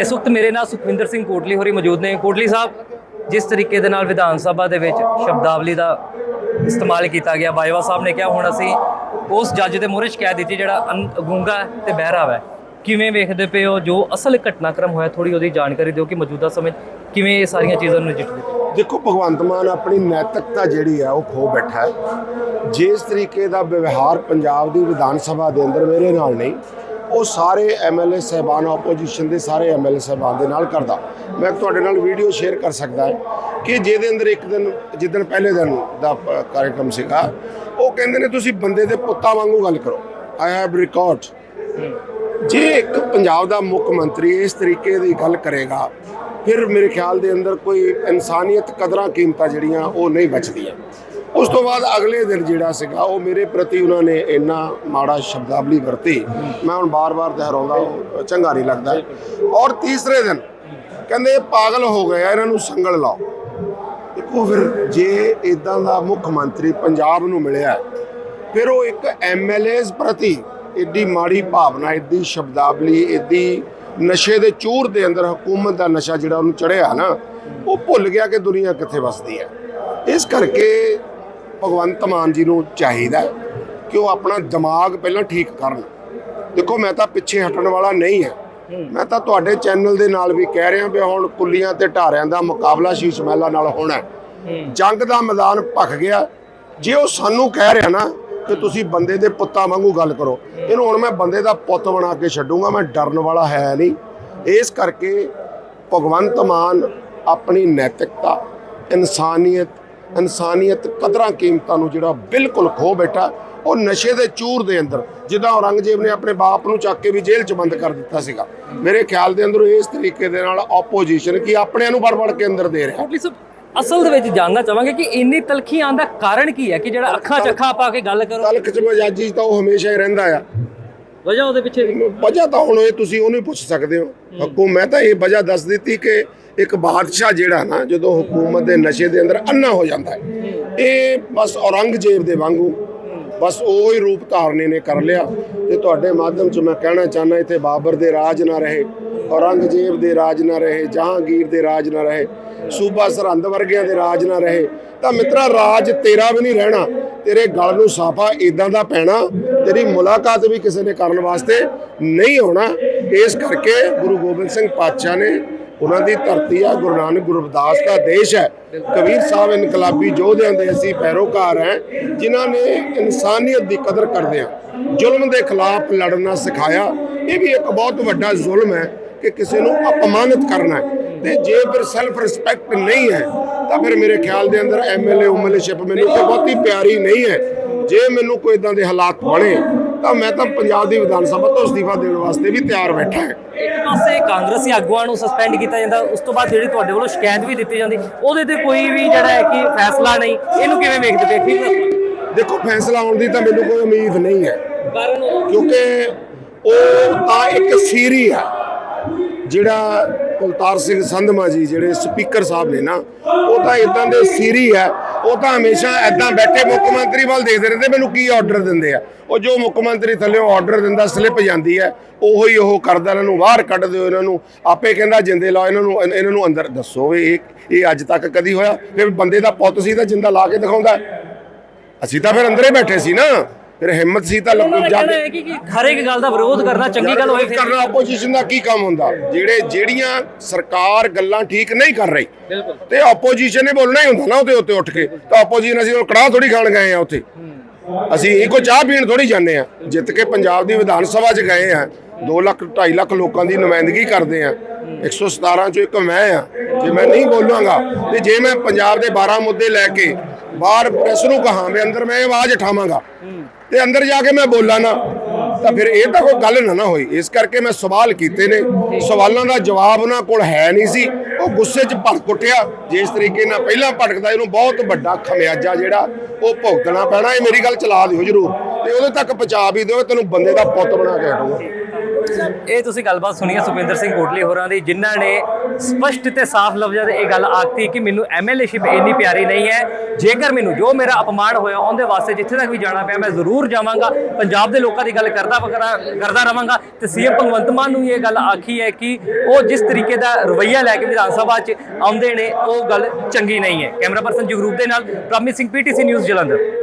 ਇਸ ਵਕਤ ਮੇਰੇ ਨਾਲ ਸੁਖਵਿੰਦਰ ਸਿੰਘ ਕੋਟਲੀ ਹੋਰੀ ਮੌਜੂਦ ਨੇ। ਕੋਟਲੀ ਸਾਹਿਬ, ਜਿਸ ਤਰੀਕੇ ਦੇ ਨਾਲ ਵਿਧਾਨ ਸਭਾ ਦੇ ਵਿੱਚ ਸ਼ਬਦਾਵਲੀ ਦਾ ਇਸਤੇਮਾਲ ਕੀਤਾ ਗਿਆ, ਬਾਜਵਾ ਸਾਹਿਬ ਨੇ ਕਿਹਾ, ਹੁਣ ਅਸੀਂ ਉਸ ਜੱਜ ਦੇ ਮੂਹਰੇ ਸ਼ਿਕਾਇਤ ਦਿੱਤੀ ਜਿਹੜਾ ਅਨ- ਗੂੰਗਾ ਹੈ ਤੇ ਬਹਿਰਾ ਹੈ। ਕਿਵੇਂ ਵੇਖਦੇ ਪਏ ਹੋ? ਜੋ ਅਸਲ ਘਟਨਾਕ੍ਰਮ ਹੋਇਆ ਥੋੜੀ ਉਹਦੀ ਜਾਣਕਾਰੀ ਦਿਓ ਕਿ ਮੌਜੂਦਾ ਸਮੇਂ 'ਚ ਕਿਵੇਂ ਇਹ ਸਾਰੀਆਂ ਚੀਜ਼ਾਂ ਨੂੰ ਨਜਿੱਠਦੇ ਦੇਖੋ, ਭਗਵੰਤ ਮਾਨ ਆਪਣੀ ਨੈਤਿਕਤਾ ਜਿਹੜੀ ਆ ਉਹ ਖੋ ਬੈਠਾ ਹੈ। ਜਿਸ ਤਰੀਕੇ ਦਾ ਵਿਵਹਾਰ ਪੰਜਾਬ ਦੀ ਵਿਧਾਨ ਸਭਾ ਦੇ ਅੰਦਰ ਮੇਰੇ ਨਾਲ ਨਹੀਂ ਉਹ ਸਾਰੇ ਐਮਐਲਏ ਸਹਿਬਾਨ ਆਪੋਜੀਸ਼ਨ ਦੇ ਸਾਰੇ ਐਮਐਲਏ ਸਹਿਬਾਨ ਦੇ ਨਾਲ ਕਰਦਾ। ਮੈਂ ਤੁਹਾਡੇ ਨਾਲ ਵੀਡੀਓ ਸ਼ੇਅਰ ਕਰ ਸਕਦਾ ਹਾਂ ਕਿ ਜਿਹਦੇ ਅੰਦਰ ਇੱਕ ਦਿਨ, ਜਿੱਦਣ ਪਹਿਲੇ ਦਿਨ ਦਾ ਕਾਰਜਕ੍ਰਮ ਸੀਗਾ, ਉਹ ਕਹਿੰਦੇ ਨੇ, ਤੁਸੀਂ ਬੰਦੇ ਦੇ ਪੁੱਤਾਂ ਵਾਂਗੂ ਗੱਲ ਕਰੋ। ਆਈ ਹੈਵ ਰਿਕਾਰਡ ਜੇ ਇੱਕ ਪੰਜਾਬ ਦਾ ਮੁੱਖ ਮੰਤਰੀ ਇਸ ਤਰੀਕੇ ਦੀ ਗੱਲ ਕਰੇਗਾ, ਫਿਰ ਮੇਰੇ ਖਿਆਲ ਦੇ ਅੰਦਰ ਕੋਈ ਇਨਸਾਨੀਅਤ ਕਦਰਾਂ ਕੀਮਤਾਂ ਜਿਹੜੀਆਂ ਉਹ ਨਹੀਂ ਬਚਦੀਆਂ। ਉਸ ਤੋਂ ਬਾਅਦ ਅਗਲੇ ਦਿਨ ਜਿਹੜਾ ਸੀਗਾ, ਉਹ ਮੇਰੇ ਪ੍ਰਤੀ ਉਹਨਾਂ ਨੇ ਇੰਨਾ ਮਾੜਾ ਸ਼ਬਦਾਵਲੀ ਵਰਤੀ, ਮੈਂ ਹੁਣ ਬਾਰ-ਬਾਰ ਦੁਹਰਾਉਂਦਾ ਉਹ ਚੰਗਾ ਨਹੀਂ ਲੱਗਦਾ। ਔਰ ਤੀਸਰੇ ਦਿਨ ਕਹਿੰਦੇ ਇਹ ਪਾਗਲ ਹੋ ਗਏ ਆ, ਇਹਨਾਂ ਨੂੰ ਸੰਗਲ ਲਾਓ। ਦੇਖੋ ਫਿਰ ਜੇ ਇਦਾਂ ਦਾ ਮੁੱਖ ਮੰਤਰੀ ਪੰਜਾਬ ਨੂੰ ਮਿਲਿਆ, ਫਿਰ ਉਹ ਇੱਕ ਐਮਐਲਏਸ ਪ੍ਰਤੀ ਇੱਡੀ ਮਾੜੀ ਭਾਵਨਾ ਇੱਡੀ ਸ਼ਬਦਾਵਲੀ ਇੱਡੀ ਨਸ਼ੇ ਦੇ ਚੂਰ ਦੇ ਅੰਦਰ ਹਕੂਮਤ ਦਾ ਨਸ਼ਾ ਜਿਹੜਾ ਉਹਨੂੰ ਚੜਿਆ ਨਾ, ਉਹ ਭੁੱਲ ਗਿਆ ਕਿ ਦੁਨੀਆ ਕਿੱਥੇ ਵਸਦੀ ਹੈ। ਇਸ ਕਰਕੇ ਭਗਵੰਤ ਮਾਨ ਜੀ ਨੂੰ ਚਾਹੀਦਾ ਕਿ ਉਹ ਆਪਣਾ ਦਿਮਾਗ ਪਹਿਲਾਂ ਠੀਕ ਕਰਨ। ਦੇਖੋ ਮੈਂ ਤਾਂ ਪਿੱਛੇ ਹਟਣ ਵਾਲਾ ਨਹੀਂ ਹੈ। ਮੈਂ ਤਾਂ ਤੁਹਾਡੇ ਚੈਨਲ ਦੇ ਨਾਲ ਵੀ ਕਹਿ ਰਿਹਾ ਵੀ ਹੁਣ ਕੁੱਲੀਆਂ ਤੇ ਢਾਰਿਆਂ ਦਾ ਮੁਕਾਬਲਾ ਸ਼ੀਸ਼ ਮਹਿਲਾ ਨਾਲ ਹੋਣਾ। ਜੰਗ ਦਾ ਮੈਦਾਨ ਭਖ ਗਿਆ। ਜੇ ਉਹ ਸਾਨੂੰ ਕਹਿ ਰਿਹਾ ਨਾ ਕਿ ਤੁਸੀਂ ਬੰਦੇ ਦੇ ਪੁੱਤਾਂ ਵਾਂਗੂ ਗੱਲ ਕਰੋ ਇਹਨੂੰ ਹੁਣ ਮੈਂ ਬੰਦੇ ਦਾ ਪੁੱਤ ਬਣਾ ਕੇ ਛੱਡੂੰਗਾ ਮੈਂ ਡਰਨ ਵਾਲਾ ਹੈ ਨਹੀਂ। ਇਸ ਕਰਕੇ ਭਗਵੰਤ ਮਾਨ ਆਪਣੀ ਨੈਤਿਕਤਾ ਇਨਸਾਨੀਅਤ ਇਨਸਾਨੀਅਤ ਕਦਰਾਂ ਕੀਮਤਾਂ ਨੂੰ ਜਿਹੜਾ ਬਿਲਕੁਲ ਖੋ ਬੈਠਾ ਉਹ ਨਸ਼ੇ ਦੇ ਚੂਰ ਦੇ ਅੰਦਰ ਜਿੱਦਾਂ ਔਰੰਗਜ਼ੇਬ ਨੇ ਆਪਣੇ ਬਾਪ ਨੂੰ ਚੱਕ ਕੇ ਵੀ ਜੇਲ੍ਹ 'ਚ ਬੰਦ ਕਰ ਦਿੱਤਾ ਸੀਗਾ। ਮੇਰੇ ਖਿਆਲ ਦੇ ਅੰਦਰ ਇਸ ਤਰੀਕੇ ਦੇ ਨਾਲ ਆਪੋਜੀਸ਼ਨ ਕੀ ਆਪਣਿਆਂ ਨੂੰ ਵੜ-ਵੜ ਕੇ ਅੰਦਰ ਦੇ ਰਿਹਾ। ਅਸਲ ਦੇ ਵਿੱਚ ਜਾਨਣਾ ਚਾਹਾਂਗੇ ਕਿ ਇੰਨੀ ਤਲਖੀ ਆਉਣ ਦਾ ਕਾਰਨ ਕੀ ਹੈ ਕਿ ਜਿਹੜਾ ਅੱਖਾਂ 'ਚ ਅੱਖਾਂ ਪਾ ਕੇ ਗੱਲ ਕਰੋ। ਤਲਖ 'ਚ ਮਜਾਜੀ ਤਾਂ ਉਹ ਹਮੇਸ਼ਾ ਹੀ ਰਹਿੰਦਾ ਆ। ਵਜ੍ਹਾ ਉਹਦੇ ਪਿੱਛੇ ਵਜ੍ਹਾ ਤਾਂ ਹੁਣ ਇਹ ਤੁਸੀਂ ਉਹਨੂੰ ਹੀ ਪੁੱਛ ਸਕਦੇ ਹੋ। ਹਕੂ ਮੈਂ ਤਾਂ ਇਹ ਵਜ੍ਹਾ ਦੱਸ ਦਿੱਤੀ ਕਿ ਇੱਕ ਬਾਦਸ਼ਾਹ ਜਿਹੜਾ ਨਾ, ਜਦੋਂ ਹਕੂਮਤ ਦੇ ਨਸ਼ੇ ਦੇ ਅੰਦਰ ਅੰਨਾ ਹੋ ਜਾਂਦਾ ਹੈ, ਇਹ ਬਸ ਔਰੰਗਜ਼ੇਬ ਦੇ ਵਾਂਗੂ, ਬਸ ਉਹ ਹੀ ਰੂਪ ਧਾਰਨੇ ਨੇ ਕਰ ਲਿਆ। ਤੇ ਤੁਹਾਡੇ ਮਾਧਿਅਮ ਚ ਮੈਂ ਕਹਿਣਾ ਚਾਹੁੰਦਾ, ਇੱਥੇ ਬਾਬਰ ਦੇ ਰਾਜ ਨਾ ਰਹੇ, ਔਰੰਗਜ਼ੇਬ ਦੇ ਰਾਜ ਨਾ ਰਹੇ, ਜਹਾਂਗੀਰ ਦੇ ਰਾਜ ਨਾ ਰਹੇ, ਸੂਬਾ ਸਰਹੰਦ ਵਰਗਿਆਂ ਦੇ ਰਾਜ ਨਾ ਰਹੇ, ਤਾਂ ਮਿੱਤਰਾ, ਰਾਜ ਤੇਰਾ ਵੀ ਨਹੀਂ ਰਹਿਣਾ। ਤੇਰੇ ਗਲ ਨੂੰ ਸਾਫਾ ਇਦਾਂ ਦਾ ਪੈਣਾ, ਤੇਰੀ ਮੁਲਾਕਾਤ ਵੀ ਕਿਸੇ ਨੇ ਕਰਨ ਵਾਸਤੇ ਨਹੀਂ ਹੋਣਾ ਇਸ ਕਰਕੇ ਗੁਰੂ ਗੋਬਿੰਦ ਸਿੰਘ ਪਾਤਸ਼ਾਹ ਨੇ ਉਹਨਾਂ ਦੀ ਧਰਤੀ ਆ, ਗੁਰੂ ਨਾਨਕ, ਗੁਰੂ ਦਾ ਦੇਸ਼ ਹੈ। ਕਬੀਰ ਸਾਹਿਬ ਇਨਕਲਾਬੀ ਯੋਧਿਆਂ ਦੇ ਅਸੀਂ ਪੈਰੋਕਾਰ ਹੈ, ਜਿਨ੍ਹਾਂ ਨੇ ਇਨਸਾਨੀਅਤ ਦੀ ਕਦਰ ਕਰਦੇ ਆ ਜ਼ੁਲਮ ਦੇ ਖਿਲਾਫ ਲੜਨਾ ਸਿਖਾਇਆ। ਇਹ ਵੀ ਇੱਕ ਬਹੁਤ ਵੱਡਾ ਜ਼ੁਲਮ ਹੈ ਕਿ ਕਿਸੇ ਨੂੰ ਅਪਮਾਨਿਤ ਕਰਨਾ ਹੈ। ਤੇ ਜੇ ਫਿਰ ਸੈਲਫ ਰਿਸਪੈਕਟ ਨਹੀਂ ਹੈ, ਤਾਂ ਫਿਰ ਮੇਰੇ ਖਿਆਲ ਦੇ ਅੰਦਰ ਐਮਐਲਏ ਉਮਲਸ਼ਿਪ ਮੈਨੂੰ ਤੇ ਬਹੁਤੀ ਪਿਆਰੀ ਨਹੀਂ ਹੈ। ਜੇ ਮੈਨੂੰ ਕੋਈ ਇਦਾਂ ਦੇ ਹਾਲਾਤ ਬਣੇ ਤਾਂ ਮੈਂ ਤਾਂ ਪੰਜਾਬ ਦੀ ਵਿਧਾਨ ਸਭਾ ਤੋਂ ਅਸਤੀਫਾ ਦੇਣ ਵਾਸਤੇ ਵੀ ਤਿਆਰ ਬੈਠਾ ਹਾਂ। ਇੱਕ ਪਾਸੇ ਕਾਂਗਰਸੀ ਆਗੂਆਂ ਨੂੰ ਸਸਪੈਂਡ ਕੀਤਾ ਜਾਂਦਾ ਉਸ ਤੋਂ ਬਾਅਦ ਜਿਹੜੀ ਤੁਹਾਡੇ ਵੱਲੋਂ ਸ਼ਿਕਾਇਤ ਵੀ ਦਿੱਤੀ ਜਾਂਦੀ ਉਹਦੇ ਤੇ ਕੋਈ ਵੀ ਜਿਹੜਾ ਹੈ ਕਿ ਫੈਸਲਾ ਨਹੀਂ ਇਹਨੂੰ ਕਿਵੇਂ ਵੇਖਦੇ ਪਏ। ਦੇਖੋ ਫੈਸਲਾ ਆਉਣ ਦੀ ਤਾਂ ਮੈਨੂੰ ਕੋਈ ਉਮੀਦ ਨਹੀਂ ਹੈ। ਕਿਉਂਕਿ ਉਹ ਤਾਂ ਇੱਕ ਸੀਰੀ ਆ। ਜਿਹੜਾ ਕੁਲਤਾਰ ਸਿੰਘ ਸੰਧਮਾ ਜੀ ਜਿਹੜੇ ਸਪੀਕਰ ਸਾਹਿਬ ਨੇ ਨਾ, ਉਹ ਤਾਂ ਇਦਾਂ ਦੇ ਸੀਰੀ ਹੈ, ਉਹ ਤਾਂ ਹਮੇਸ਼ਾ ਐਦਾਂ ਬੈਠੇ ਮੁੱਖ ਮੰਤਰੀ ਵੱਲ ਦੇਖਦੇ ਰਹਿੰਦੇ, ਮੈਨੂੰ ਕੀ ਆਰਡਰ ਦਿੰਦੇ ਆ? ਉਹ ਜੋ ਮੁੱਖ ਮੰਤਰੀ ਥੱਲੇ ਆਰਡਰ ਦਿੰਦਾ ਸਲਿੱਪ ਜਾਂਦੀ ਹੈ, ਉਹੋ ਹੀ ਉਹ ਕਰਦਾ, ਇਹਨਾਂ ਨੂੰ ਬਾਹਰ ਕੱਢ ਦਿਓ ਇਹਨਾਂ ਨੂੰ, ਆਪੇ ਕਹਿੰਦਾ ਜਿੰਦੇ ਲਾਓ, ਇਹਨਾਂ ਨੂੰ ਇਹਨਾਂ ਨੂੰ ਅੰਦਰ ਦੱਸੋ ਵੀ ਇਹ ਇਹ ਅੱਜ ਤੱਕ ਕਦੀ ਹੋਇਆ? ਫਿਰ ਬੰਦੇ ਦਾ ਪੁੱਤ ਸੀ ਤਾਂ ਜਿੰਦਾ ਲਾ ਕੇ ਦਿਖਾਉਂਦਾ। ਅਸੀਂ ਤਾਂ ਫਿਰ ਅੰਦਰੇ ਬੈਠੇ ਸੀ ਨਾ। ਫਿਰ ਹਿੰਮਤ ਸੀ ਤਾਂ ਉਹਨਾਂ ਦਾ ਜਾ ਕਹਿਣਾ ਕੇ ਹੈ ਕਿ ਕਿ ਹਰ ਇੱਕ ਗੱਲ ਦਾ ਵਿਰੋਧ ਕਰਨਾ ਚੰਗੀ ਗੱਲ ਹੋਏ ਫਿਰ। ਕਰਨਾ ਆਪੋਜੀਸ਼ਨ ਦਾ ਕੀ ਕੰਮ ਹੁੰਦਾ? ਜਿਹੜੇ ਜਿਹੜੀਆਂ ਸਰਕਾਰ ਗੱਲਾਂ ਠੀਕ ਨਹੀਂ ਕਰ ਰਹੀ ਬਿਲਕੁਲ। ਤੇ ਆਪੋਜੀਸ਼ਨ ਨੇ ਬੋਲਣਾ ਹੀ ਹੁੰਦਾ ਨਾ ਉਹਦੇ ਉੱਤੇ ਉੱਠ ਕੇ। ਤਾਂ ਆਪੋਜੀਸ਼ਨ ਅਸੀਂ ਉਹ ਕੜਾਹ ਥੋੜੀ ਖਾਣ ਗਏ ਆ ਉੱਥੇ। ਅਸੀਂ ਇਹ ਕੋ ਚਾਹ ਪੀਣ ਥੋੜੀ ਜਾਂਦੇ ਆ ਜਿੱਤ ਕੇ ਪੰਜਾਬ ਦੀ ਵਿਧਾਨ ਸਭਾ 'ਚ ਗਏ ਆ 2 ਲੱਖ 2.5 ਲੱਖ ਲੋਕਾਂ ਦੀ ਨੁਮਾਇੰਦਗੀ ਕਰਦੇ ਆ 117 ਚੋਂ ਇੱਕ ਮੈਂ ਆ ਜੇ ਮੈਂ ਨਹੀਂ ਬੋਲਾਂਗਾ ਤੇ ਜੇ ਮੈਂ ਪੰਜਾਬ ਦੇ 12 ਮੁੱਦੇ ਲੈ ਕੇ ਬਾਹਰ ਪ੍ਰੈਸ ਨੂੰ ਕਹਾਂ ਵੀ ਅੰਦਰ ਮੈਂ ਆਵਾਜ਼ ਉਠਾਵਾਂਗਾ। ਤੇ ਅੰਦਰ ਜਾ ਕੇ ਮੈਂ ਬੋਲਾਂ ਨਾ, ਤਾਂ ਫਿਰ ਇਹ ਤਾਂ ਕੋਈ ਗੱਲ ਨਾ ਨਾ ਹੋਈ। ਇਸ ਕਰਕੇ ਮੈਂ ਸਵਾਲ ਕੀਤੇ ਨੇ। ਸਵਾਲਾਂ ਦਾ ਜਵਾਬ ਉਹਨਾਂ ਕੋਲ ਹੈ ਨਹੀਂ ਸੀ। ਉਹ ਗੁੱਸੇ 'ਚ ਭੜਕ ਉੱਠਿਆ। ਜਿਸ ਤਰੀਕੇ ਨਾਲ ਪਹਿਲਾਂ ਭੜਕਦਾ, ਇਹਨੂੰ ਬਹੁਤ ਵੱਡਾ ਖਮਿਆਜਾ ਜਿਹੜਾ, ਉਹ ਭੁਗਤਣਾ ਪੈਣਾ। ਇਹ ਮੇਰੀ ਗੱਲ ਚਲਾ ਦਿਓ ਜਰੂਰ। ਤੇ ਉਹਦੇ ਤੱਕ ਪਹੁੰਚਾ ਵੀ ਦਿਓ ਤੈਨੂੰ ਬੰਦੇ ਦਾ ਪੁੱਤ ਬਣਾ ਕੇ ਹਟੂਗਾ ਇਹ ਤੁਸੀਂ ਗੱਲਬਾਤ ਸੁਣੀ ਹੈ ਸੁਖਵਿੰਦਰ ਸਿੰਘ ਕੋਟਲੀ ਹੋਰਾਂ ਦੀ, ਜਿਨ੍ਹਾਂ ਨੇ ਸਪਸ਼ਟ ਤੇ ਸਾਫ਼ ਲਫ਼ਜ਼ਾਂ 'ਚ ਇਹ ਗੱਲ ਆਖਤੀ ਕਿ ਮੈਨੂੰ ਐਮਐਲਏਸ਼ਿਪ ਇੰਨੀ ਪਿਆਰੀ ਨਹੀਂ ਹੈ, ਜੇਕਰ ਮੈਨੂੰ ਜੋ ਮੇਰਾ ਅਪਮਾਨ ਹੋਇਆ ਉਹਦੇ ਵਾਸਤੇ ਜਿੱਥੇ ਤੱਕ ਵੀ ਜਾਣਾ ਪਿਆ, ਮੈਂ ਜ਼ਰੂਰ ਜਾਵਾਂਗਾ, ਪੰਜਾਬ ਦੇ ਲੋਕਾਂ ਦੀ ਗੱਲ ਕਰਦਾ ਵਗਰਾ, ਕਰਦਾ ਰਵਾਂਗਾ ਤੇ ਸੀਐਮ ਭਗਵੰਤ ਮਾਨ ਨੂੰ ਵੀ ਇਹ ਗੱਲ ਆਖੀ ਹੈ ਕਿ ਉਹ ਜਿਸ ਤਰੀਕੇ ਦਾ ਰਵੱਈਆ ਲੈ ਕੇ ਵਿਧਾਨ ਸਭਾ 'ਚ ਆਉਂਦੇ ਨੇ, ਉਹ ਗੱਲ ਚੰਗੀ ਨਹੀਂ ਹੈ। ਕੈਮਰਾ ਪਰਸਨ ਜਗਰੂਪ ਦੇ ਨਾਲ ਪ੍ਰਮਿਤ ਸਿੰਘ ਪੀਟੀਸੀ ਨਿਊਜ਼ ਜਲੰਧਰ।